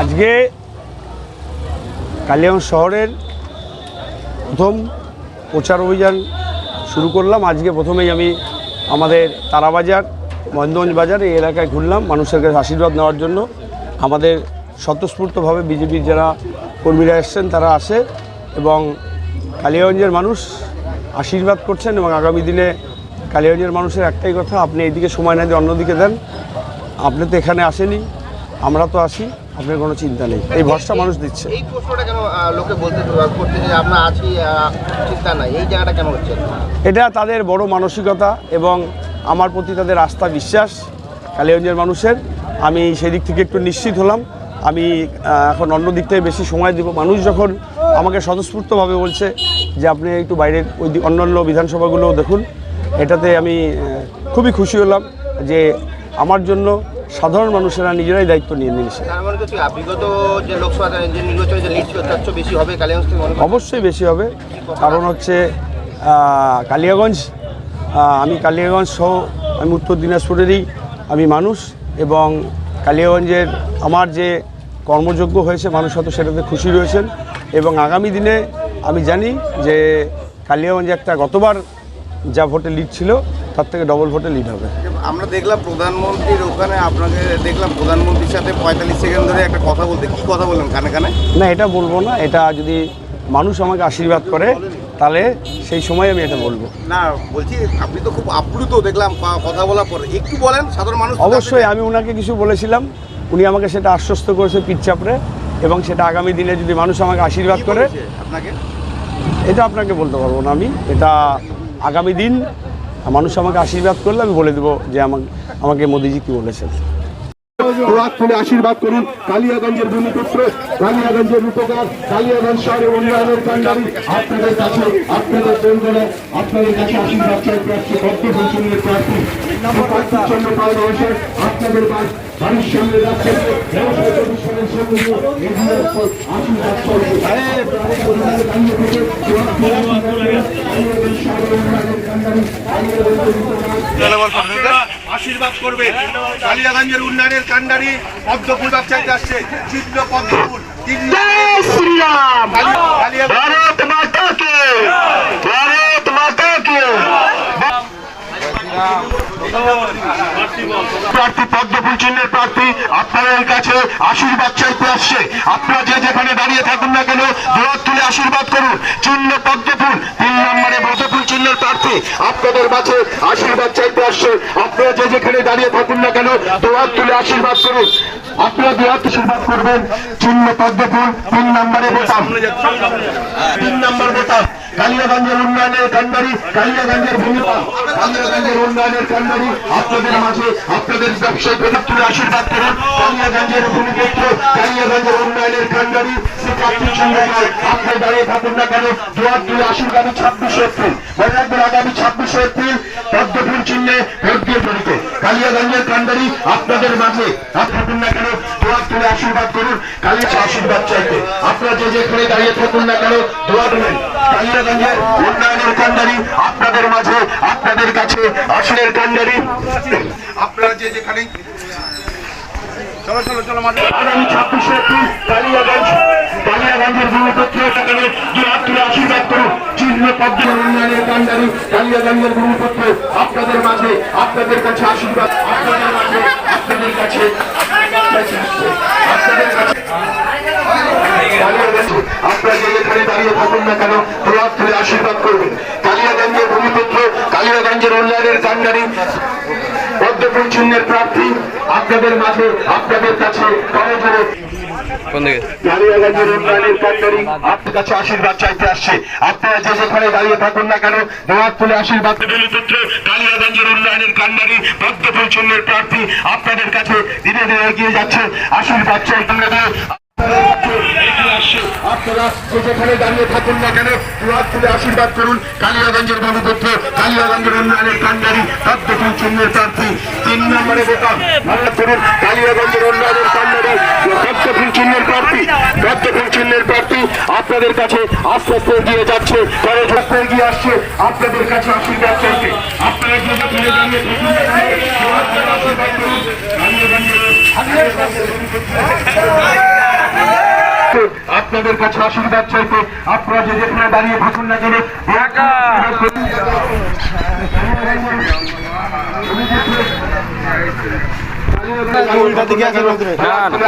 আজকে কালিয়াগঞ্জ শহরের প্রথম প্রচার অভিযান শুরু করলাম। আজকে প্রথমেই আমি আমাদের তারাবাজার, মহেন্দ্রগঞ্জ বাজার এই এলাকায় ঘুরলাম। মানুষের কাছে আশীর্বাদ নেওয়ার জন্য। আমাদের স্বতঃস্ফূর্তভাবে বিজেপির যারা কর্মীরা এসছেন, তারা আসে এবং কালিয়াগঞ্জের মানুষ আশীর্বাদ করছেন এবং আগামী দিনে কালিয়াগঞ্জের মানুষের একটাই কথা, আপনি এইদিকে সময় না দিয়ে অন্যদিকে দেন। আপনি তো এখানে আসেনি আমরা তো আসি। আপনার কোনো চিন্তা নেই। এই ভরসা মানুষ দিচ্ছে। এই প্রশ্নটা কেন লোকে বলতে করতে যে আমরা আছি চিন্তা নাই। এই জায়গাটা কেন হচ্ছে? এটা তাদের বড় মানসিকতা এবং আমার প্রতি তাদের আস্থা বিশ্বাস কালিগঞ্জের মানুষের। আমি সেই দিক থেকে একটু নিশ্চিত হলাম। আমি এখন অন্য দিক থেকে বেশি সময় দেব। মানুষ যখন আমাকে স্বতঃস্ফূর্তভাবে বলছে যে আপনি একটু বাইরের ওই অন্যান্য বিধানসভাগুলোও দেখুন এটাতে আমি খুবই খুশি হলাম যে আমার জন্য সাধারণ মানুষেরা নিজেরাই দায়িত্ব নিয়ে নিয়েছে মানে? অবশ্যই বেশি হবে কারণ হচ্ছে কালিয়াগঞ্জ আমি কালিয়াগঞ্জ সহ আমি উত্তর দিনাজপুরেরই আমি মানুষ এবং কালিয়াগঞ্জের আমার যে কর্মযোগ্য হয়েছে মানুষ হয়তো সেটাতে খুশি রয়েছেন এবং আগামী দিনে আমি জানি যে কালিয়াগঞ্জে একটা গতবার যা ভোটে লিড ছিল তার থেকে ডবল ভোটে লিড হবে। আমরা দেখলাম প্রধানমন্ত্রীর ওখানে আপনাকে দেখলাম প্রধানমন্ত্রীর সাথে পঁয়তাল্লিশ সেকেন্ড ধরে একটা কথা বলতে। কি কথা বললেন কানে কানে? না এটা বলব না এটা যদি মানুষ আমাকে আশীর্বাদ করে তাহলে সেই সময় আমি এটা বলব। না বলছি আপনি তো খুব আপ্লুত দেখলাম কথা বলার পর। একটু বলেন সাধারণ মানুষ অবশ্যই আমি ওনাকে কিছু বলেছিলাম উনি আমাকে সেটা আশ্বস্ত করেছে পিচ্চাপড়ে এবং সেটা আগামী দিনে যদি মানুষ আমাকে আশীর্বাদ করে আপনাকে? এটা আপনাকে বলতে পারব না আমি এটা আগামী দিন মানুষ আমাকে আশীর্বাদ করলে আমি বলে দেবো যে আমাকে আমাকে মোদিজি কি বলেছেন। আশীর্বাদ করুন। কালিয়াগঞ্জের ভূমিপুত্র, কালিয়াগঞ্জের রূপকার, কালিয়াগঞ্জ শহরে উন্নয়নের আপনাদের কাছে, আপনাদের আপনাদের কাছে আশীর্বাদ চাই, প্রার্থী আপনাদের বাড়ির সামনে আশীর্বাদ করবে। কালিয়াগঞ্জের উন্নয়নের কান্ডারি পদ্মফুল ব্যবসায়ীতে আসছে। চিহ্ন পদ্মফুল। ভারত মাতা কে ভারত মাতা কে প্রার্থী পদ্মফুল চিহ্নের প্রার্থী আপনাদের কাছে আশীর্বাদ চাইতে আসছে। আপনারা যে যেখানে দাঁড়িয়ে থাকুন না কেন দুয়ার তুলে আশীর্বাদ করুন। চিহ্ন পদ্মফুল, তিন নম্বরে পদ্মফুল চিহ্নের প্রার্থী, আপনাদের কাছে আশীর্বাদ চাইতে আসছে। আপনারা যে যেখানে দাঁড়িয়ে থাকুন না কেন দুয়ার তুলে আশীর্বাদ করুন। আপনারা দুয়ার আশীর্বাদ করবেন। পদ্মফুল তিন নম্বরে বোতাম। তিন নম্বর বোতাম, কালিয়াগঞ্জের উন্নয়নের কান্ডারি কালিয়াগঞ্জের ভূমিকা কালিয়াগঞ্জের উন্নয়নের কান্ডারি আপনাদের মাঝে আপনাদের ব্যবসায়ী তুলে আশীর্বাদ করুন। কালিয়াগঞ্জের ভূমিপুত্র কালিয়াগঞ্জের উন্নয়নের কান্ডারি শ্রী রায় আপনি দাঁড়িয়ে থাকুন না কেন? তুলে আশীর্বাদ ছাব্বিশে এপ্রিল। মনে রাখবেন আগামী ছাব্বিশে এপ্রিল পদ্মফুল চিহ্নে ভোট দিয়ে পড়িত কালিয়াগঞ্জের কান্ডারি আপনাদের মাঝে। থাকুন না কেন দোয়া তুলে আশীর্বাদ করুন কালিয়া আশীর্বাদ চাইতে। আপনারা যে যেখানে দাঁড়িয়ে থাকুন না কেন, দোয়া দেবেন কালিয়াগঞ্জের উন্নয়নের কান্ডারি আপনাদের মাঝে, আপনাদের কাছে আসনের কান্ডারি আপনারা যে যেখানে আগামী ছাব্বিশে এপ্রিল, কালিয়াগঞ্জ কালিয়াগঞ্জের ভূমিপুত্র সেখানে দোয়া তুলে আশীর্বাদ করুন। আপনাদের মাঝে, আপনাদের কাছে আশীর্বাদ, আপনাদের মাঝে, আপনাদের কাছে আপনাদের যেখানে দাঁড়িয়ে থাকুন না কেন আশীর্বাদ করবেন। কালিয়াগঞ্জের ভূমিপুত্র কালিয়াগঞ্জের উন্নয়নের কান্ডারি পদ্মপুর চিহ্নের প্রার্থী, আপনাদের মাঝে, আপনাদের কাছে করজোরে কালিয়াগঞ্জের উন্নয়নের কান্ডারি। আপনার কাছে আশীর্বাদ চাইতে আসছে। আপনারা যে যেখানে দাঁড়িয়ে থাকুন না কেন দোয়ার তুলে আশীর্বাদ ভূমিপুত্র কালিয়াগঞ্জের উন্নয়নের কান্ডারি পদ্মপুর চিহ্নের প্রার্থী আপনাদের কাছে ধীরে ধীরে এগিয়ে যাচ্ছে। আশীর্বাদ চাই। আপনাদের আপনারা দাঁড়িয়ে থাকুন না কেন তুলে আশীর্বাদ করুন। কালিয়াগঞ্জের ভূমিপুত্র কালিয়াগঞ্জের উন্নয়নের কান্ডারি চিহ্নের প্রার্থী। কালিয়াগঞ্জের উন্নয়নের কান্ডারি চিহ্নের প্রার্থী পদ্মফুল চিহ্নের প্রার্থী। আপনাদের কাছে আস্তে আস্তে এগিয়ে যাচ্ছে পরে আস্তে এগিয়ে আসছে আপনাদের কাছে আশীর্বাদ করতে আপনারা যে যেখানে দাঁড়িয়ে থাকুন না কেন, দুয়ার তুলে আশীর্বাদ করুন। আপনাদের কাছে আশীর্বাদ চাইতে আপনারা যে যেখানে দাঁড়িয়ে থাকুন না কেন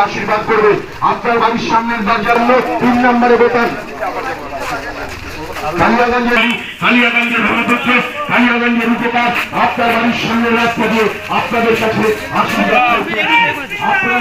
আশীর্বাদ করবে। আপনার বাড়ির সামনের দরজার লোক তিন নম্বরে বেতন কালিয়াগঞ্জের কালিয়াগঞ্জের ধর্মপুত্র কালিয়াগঞ্জের উপকার আপনার বাড়ির সামনে রাস্তা দিয়ে আপনাদের কাছে আশীর্বাদ। আপনারা